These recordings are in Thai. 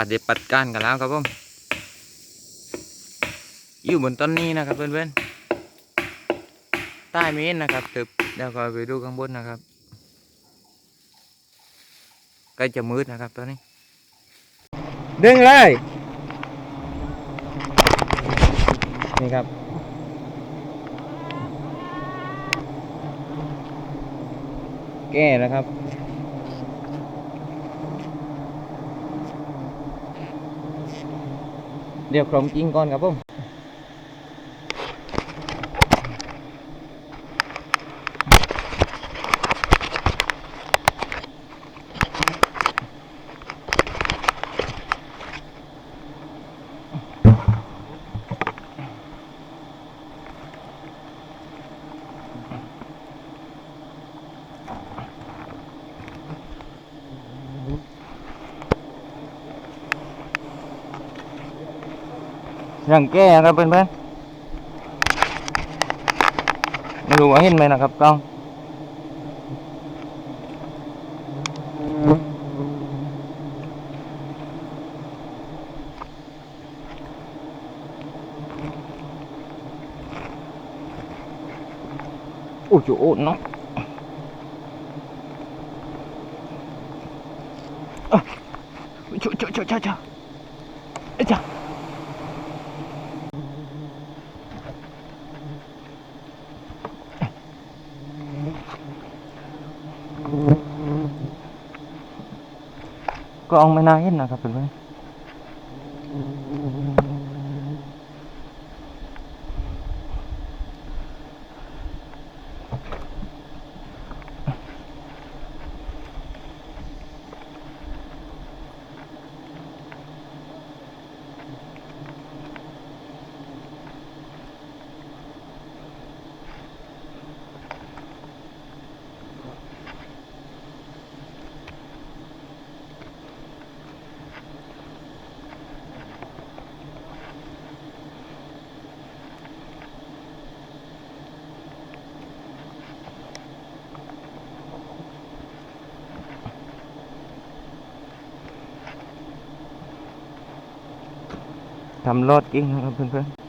ปฏิบัติการกันแล้วครับผมอยู่บนต้นนี้นะครับเพื่อนๆใต้เมนนะครับตึบเดี๋ยวก็ไปดูข้างบนนะครับใกล้จะมืดนะครับตอนนี้ดึงเลยนี่ครับแก้นะครับ เดี๋ยวครองจริงก่อนครับผม ยังแก้ครับเพื่อนๆไม่รู้ว่าเห็นไหมนะครับกล้องโอ้โหโอ้เนาะอะโชโชโชโชโชเอ้ยจ้ะ กล้องไม่น่าเห็นนะครับเพื่อน ทำรอดกิ้งนะครับเพื่อนๆ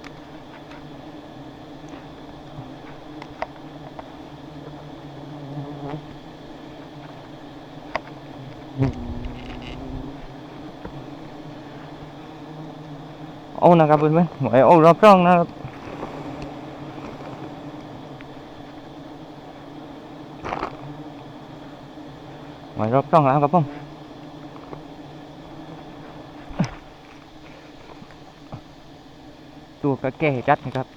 เอานะครับเพื่อนๆหวยเอารอบร่องนะครับหวยรอบร่องแล้วครับผม ตัวก็แก่จัดนะครับ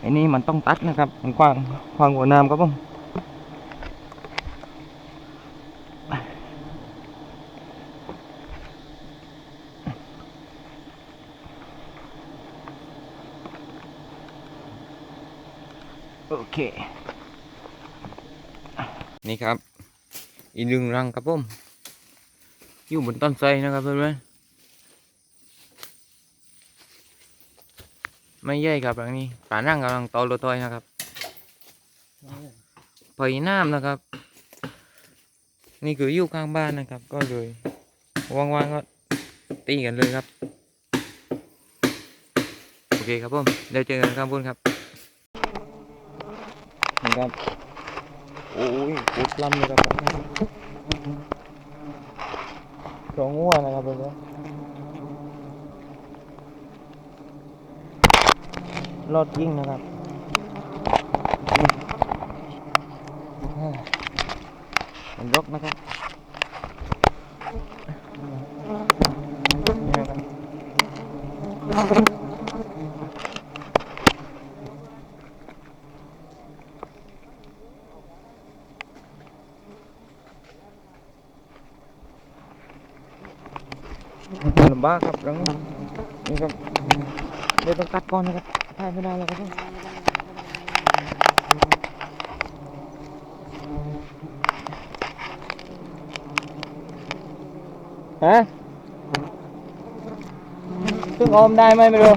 ไอ้นี่มันต้องตัดนะครับ มันกว้างกว้างหัวน้ำครับผมโอเค นี่ครับ อีกหนึ่งรังครับผมอยู่บนต้นไทรนะครับเพื่อนๆไม่ใหญ่ครับรังนี้ป่านั่งกำลังโตโลทอยนะครับปล่อยน้ำนะครับ นี่คืออยู่ข้างบ้านนะครับ ก็เลยว่างๆก็ตีกันเลยครับ โอเคครับผมเดี๋ยวเจอกันข้างบนครับนี่ครับ โอ้ยปุดลำเลยครับสองงัวนะครับเพื่อนรอดยิงนะครับมันรกนะครับนี่นะครับ ลำบากครับรังนี้นี่ครับเดี๋ยวต้องตัดก่อนนะครับถ่ายไม่ได้แล้วครับฮะซึ่งออมได้ไหมไม่รู้